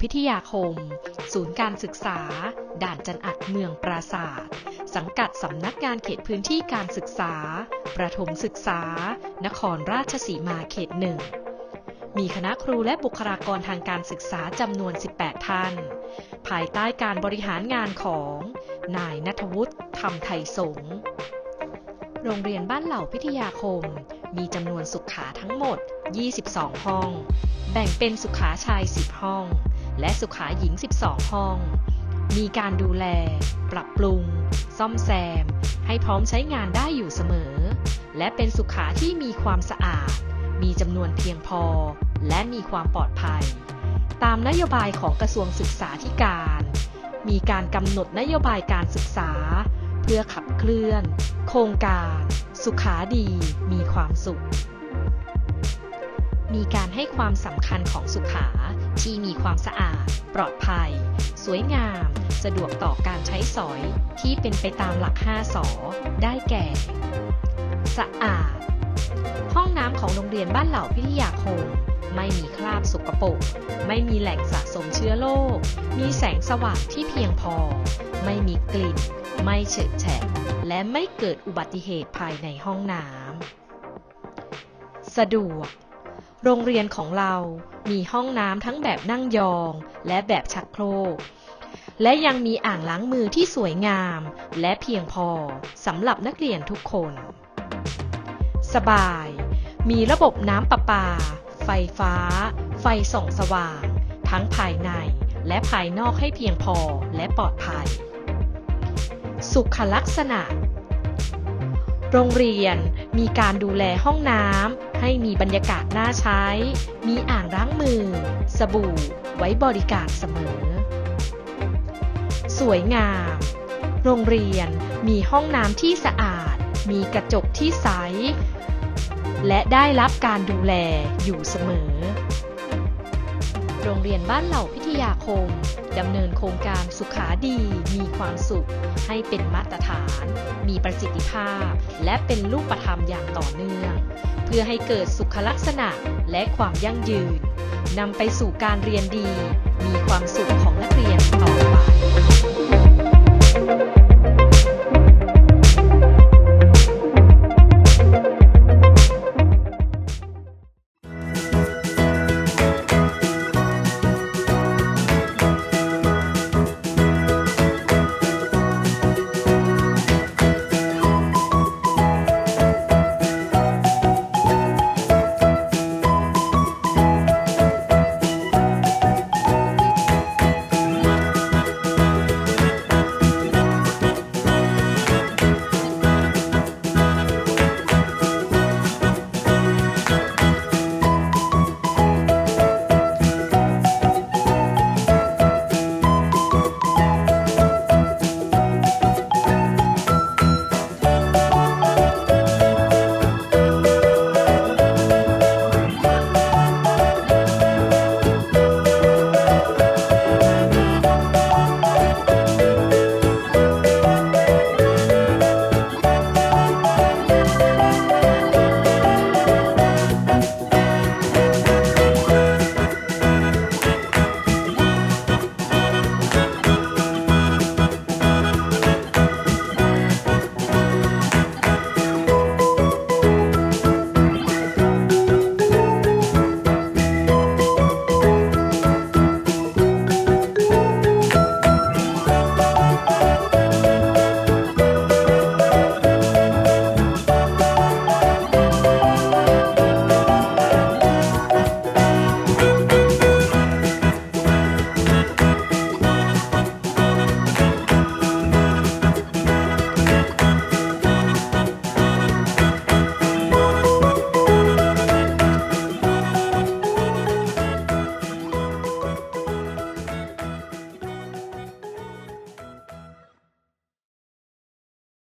พิทยาคม ศูนย์การศึกษา ด่านจันอัดเมืองปราศาสตร์สังกัดสำนักงานเขตพื้นที่การศึกษา ประถมศึกษา นครราชสีมาเขตหนึ่งมีคณะครูและบุคลากรทางการศึกษาจำนวน 18 ท่าน ภายใต้การบริหารงานของ นายนัทวุฒิธรรมไทยสงโรงเรียนบ้านเหล่าพิทยาคม มีจำนวนสุขาทั้งหมด 22 ห้อง แบ่งเป็นสุขาชาย 10 ห้อง และสุขาหญิง 12 ห้อง มีการดูแล ปรับปรุง ซ่อมแซม ให้พร้อมใช้งานได้อยู่เสมอ และเป็นสุขาที่มีความสะอาด มีจำนวนเพียงพอ และมีความปลอดภัย ตามนโยบายของกระทรวงศึกษาธิการ มีการกำหนดนโยบายการศึกษา เพื่อขับเคลื่อน โครงการ สุขาดีมีความสุข มีการให้ความสำคัญของสุขา ที่มีความสะอาด ปลอดภัย สวยงาม สะดวกต่อการใช้สอย ที่เป็นไปตามหลัก 5 สอ ได้แก่ สะอาด ห้องน้ำของโรงเรียนบ้านเหล่าพิทยาคม ไม่มีคราบสกปรก ไม่มีแหล่งสะสมเชื้อโรค มีแสงสว่างที่เพียงพอ ไม่มีกลิ่น ไม่เฉอะแฉะ และไม่เกิดอุบัติเหตุภายในห้องน้ำ สะดวก โรงเรียนของเรามีห้องน้ำทั้งแบบนั่งยองและแบบชักโครก และยังมีอ่างล้างมือที่สวยงามและเพียงพอสำหรับนักเรียนทุกคน สบาย มีระบบน้ำประปา ไฟฟ้า ไฟส่องสว่าง ทั้งภายในและภายนอกให้เพียงพอและปลอดภัย สุขลักษณะ โรงเรียนมีการดูแลห้องน้ำ ให้มีบรรยากาศน่าใช้ มีอ่างล้างมือ สบู่ ไว้บริการเสมอ สวยงาม โรงเรียนมีห้องน้ำที่สะอาด มีกระจกที่ใส และได้รับการดูแลอยู่เสมอ โรงเรียนบ้านเหล่าพิทยาคมดำเนินโครงการสุขาดีมีความสุข ให้เป็นมาตรฐาน มีประสิทธิภาพ และเป็นรูปธรรมอย่างต่อเนื่อง เพื่อให้เกิดสุขลักษณะและความยั่งยืนนำไปสู่การเรียนดี มีความสุขของนักเรียน